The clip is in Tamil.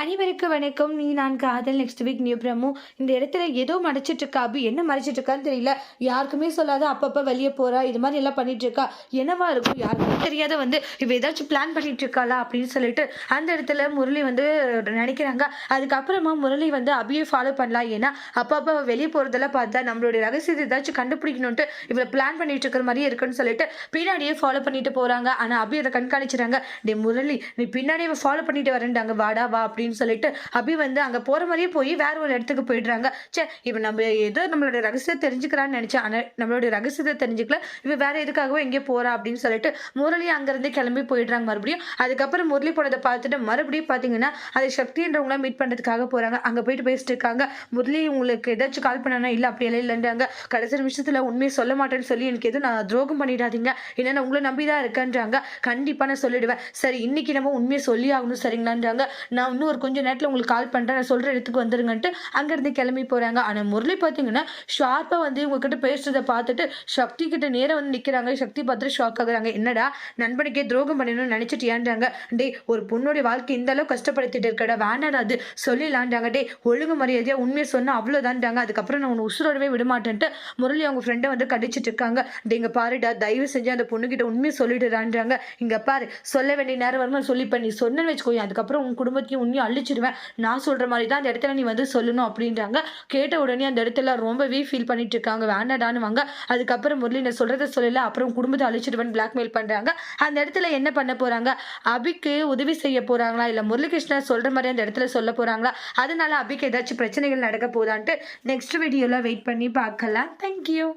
அனைவருக்கும் வணக்கம். நீ நான் காதல். Next week new promo. இந்த இடத்துல ஏதோ மறைச்சிட்டு இருக்கா அபி என்ன மறைச்சிட்டு இருக்கான்னு தெரியல. யாருக்குமே சொல்லாத அப்பப்போ வெளியே போறா. இது மாதிரி எல்லாம் பண்ணிட்டு இருக்கா என்னவா இருக்கும்? யாருக்குமே தெரியாத வந்து இவ ஏதாச்சும் பிளான் பண்ணிட்டு இருக்காளா அப்படின்னு சொல்லிட்டு அந்த இடத்துல முரளி வந்து நினைக்கிறாங்க. அதுக்கப்புறமா முரளி வந்து அபியை ஃபாலோ பண்ணலாம். ஏன்னா அப்பப்போ வெளியே போறதெல்லாம் பார்த்தா நம்மளுடைய ரகசியத்தை ஏதாச்சும் கண்டுபிடிக்கணும்ட்டு இவளை பிளான் பண்ணிட்டு இருக்கிற மாதிரியே இருக்குன்னு சொல்லிட்டு பின்னாடியே ஃபாலோ பண்ணிட்டு போறாங்க. ஆனா அபி அதை கண்காணிச்சுறாங்க. டே முரளி நீ பின்னாடியே ஃபாலோ பண்ணிட்டு வரேன்டாங்க. வாடா வா அப்படின்னு சொல்லிட்டு அபி வந்து அங்கே போகிற மாதிரியே போய் வேற ஒரு இடத்துக்கு போயிடுறாங்க. சே இப்போ நம்ம ஏதோ நம்மளோட ரகசியத்தை தெரிஞ்சுக்கிறான்னு நினச்சேன் ஆனால் நம்மளுடைய ரகசியத்தை தெரிஞ்சுக்கல. இப்போ வேற எதுக்காகவோ எங்கேயோ போகிறா அப்படின்னு சொல்லிட்டு முரளி அங்கேருந்து கிளம்பி போயிடுறாங்க மறுபடியும். அதுக்கப்புறம் முரளி போனதை பார்த்துட்டு மறுபடியும் பார்த்தீங்கன்னா அது சக்தின்றவங்கள மீட் பண்ணுறதுக்காக போகிறாங்க அங்கே போயிட்டு பேசிட்டு இருக்காங்க. முரளி உங்களுக்கு ஏதாச்சும் கால் பண்ணனா இல்லை அப்படி எல்லாம் இல்லைன்றாங்க. கடைசி நிமிஷத்தில் உண்மையை சொல்ல மாட்டேன்னு சொல்லி எனக்கு எதுவும் நான் துரோகம் பண்ணிடாதீங்க. ஏன்னா நான் உங்களை நம்பி தான் இருக்கேன்றாங்க. கண்டிப்பாக நான் சொல்லிடுவேன். சரி இன்னைக்கு நம்ம உண்மையை சொல்லி ஆகணும் சரிங்களான்றாங்க. நான் இன்னும் ஒரு கொஞ்ச நேரத்தில் உங்களுக்கு கால் பண்ணுறேன் நான் சொல்கிற இடத்துக்கு வந்துருங்கன்ட்டு அங்கேருந்து கிளம்பி போகிறாங்க ஆனால் முரளி பார்த்தீங்கன்னா ஷார்ப்பாக வந்து இவங்ககிட்ட பேசுறதை பார்த்துட்டு சக்தி கிட்ட நேரம் வந்து நிற்கிறாங்க சக்தி பார்த்துட்டு ஷாக் ஆகுறாங்க. என்னடா நண்பனுக்கே துரோகம் பண்ணணும்னு நினச்சிட்டு ஏன்றாங்க டேய் ஒரு பொண்ணுடைய வாழ்க்கை இந்த அளவு கஷ்டப்படுத்திட்டு இருக்கடா. வேணாடா அது. சொல்லிடலான்றாங்க. டே ஒழுங்கு மரியாதையாக உண்மையை சொன்னால் அவ்வளோதான்றாங்க அதுக்கப்புறம் நான் உன்னை உசுரோடவே விட மாட்டேன்ட்டு முரளி அவங்க ஃப்ரெண்டை வந்து கடிச்சிட்டு இருக்காங்க. டேங்க பாருடா. தயவு செஞ்சு அந்த பொண்ணுகிட்ட உண்மையை சொல்லிடுறான்றாங்க. இங்கே பாரு. சொல்ல வேண்டிய நேரம் வருமா சொல்லி பண்ணி சொன்னேன்னு வச்சுக்கோங்க அதுக்கப்புறம் உன் குடும்பத்தையும் உண்மையும் அழிச்சிடுவேன் நான் சொல்ற மாதிரி தான் அந்த இடத்துல நீ வந்து சொல்லணும் அப்படின்றாங்க. கேட்ட உடனே அந்த இடத்துல ரொம்பவே ஃபீல் பண்ணிட்டு இருக்காங்க. வேண்டாடான்னு வாங்க அதுக்கப்புறம் முரளி நான் சொல்றத சொல்லல. அப்புறம் குடும்பத்தை அழிச்சிடுவேன் பிளாக்மெயில் பண்றாங்க. அந்த இடத்துல என்ன பண்ண போறாங்க? அபிக்கு உதவி செய்ய போறாங்களா? இல்ல முரளிகிருஷ்ணா சொல்ற மாதிரி அந்த இடத்துல சொல்ல போறாங்களா? அதனால அபிக்கு ஏதாச்சும் பிரச்சனைகள் நடக்க போதான்ட்டு நெக்ஸ்ட் வீடியோல வெயிட் பண்ணி பார்க்கலாம். தேங்க்யூ